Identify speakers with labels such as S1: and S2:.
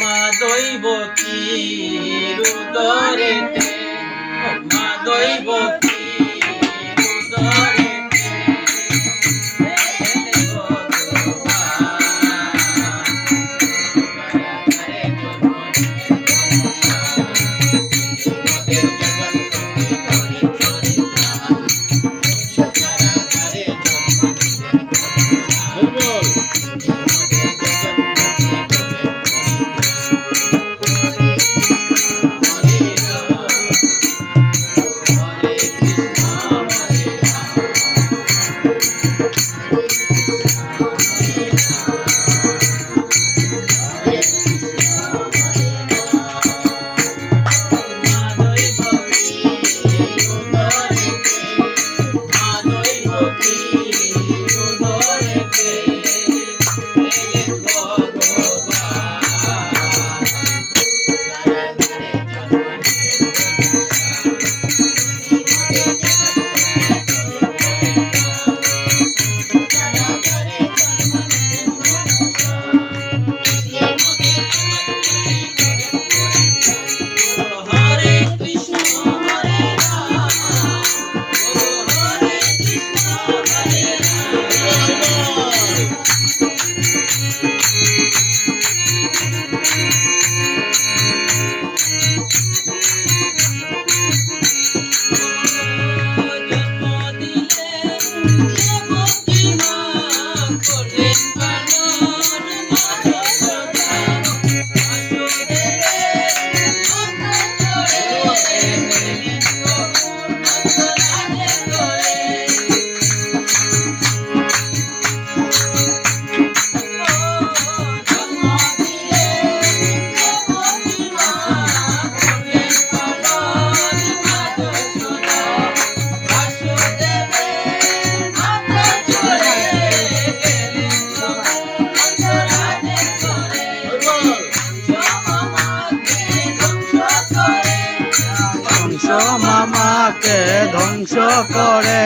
S1: মা দৈবতী রুদরেতে? মা রুদরে
S2: ধ্বংস মামাকে ধ্বংস করে।